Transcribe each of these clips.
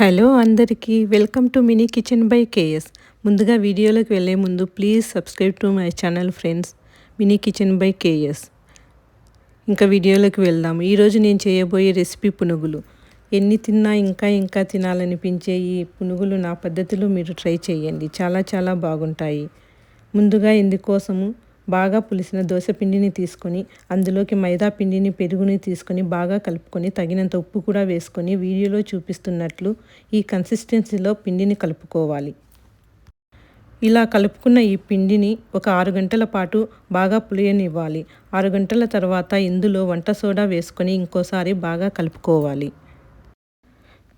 Hello అందరికీ welcome to mini kitchen by KS. ముందుగా వీడియోలోకి వెళ్ళే ముందు please subscribe to my channel friends mini kitchen by KS. ఇంకా వీడియోలోకి వెళ్దాం. ఈరోజు నేను చేయబోయే రెసిపీ పునుగులు. ఎన్ని తిన్నా ఇంకా ఇంకా తినాలనిపించే ఈ పునుగులు నా పద్ధతిలో మీరు ట్రై చేయండి. చాలా చాలా బాగుంటాయి. ముందుగా ఇందుకోసము బాగా పులిసిన దోశ పిండిని తీసుకొని అందులోకి మైదా పిండిని పెరుగుని తీసుకొని బాగా కలుపుకొని తగినంత ఉప్పు కూడా వేసుకొని వీడియోలో చూపిస్తున్నట్లు ఈ కన్సిస్టెన్సీలో పిండిని కలుపుకోవాలి. ఇలా కలుపుకున్న ఈ పిండిని ఒక ఆరు గంటల పాటు బాగా పులియనివ్వాలి. ఆరు గంటల తర్వాత ఇందులో వంట సోడా వేసుకొని ఇంకోసారి బాగా కలుపుకోవాలి.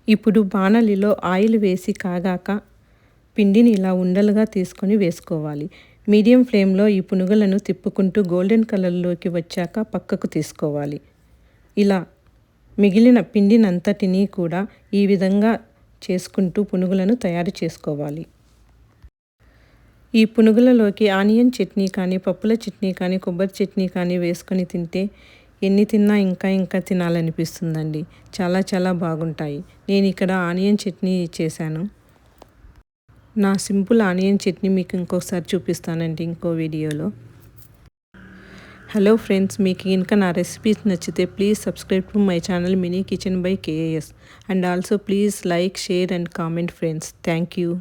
ఇప్పుడు బాణలిలో ఆయిల్ వేసి కాగాక పిండిని ఇలా ఉండలుగా తీసుకొని వేసుకోవాలి. మీడియం ఫ్లేమ్లో ఈ పునుగులను తిప్పుకుంటూ గోల్డెన్ కలర్లోకి వచ్చాక పక్కకు తీసుకోవాలి. ఇలా మిగిలిన పిండినంతటినీ కూడా ఈ విధంగా చేసుకుంటూ పునుగులను తయారు చేసుకోవాలి. ఈ పునుగులలోకి ఆనియన్ చట్నీ కానీ పప్పుల చట్నీ కానీ కొబ్బరి చట్నీ కానీ వేసుకొని తింటే ఎన్ని తిన్నా ఇంకా ఇంకా తినాలనిపిస్తుందండి. చాలా చాలా బాగుంటాయి. నేను ఇక్కడ ఆనియన్ చట్నీ చేశాను. నా సింపుల్ ఆనియన్ చట్నీ మీకు ఇంకొకసారి చూపిస్తానండి ఇంకో వీడియోలో. హలో ఫ్రెండ్స్ మీకు ఇంకా నా రెసిపీస్ నచ్చితే please subscribe to my channel mini kitchen by KAS and also please like share and comment friends thank you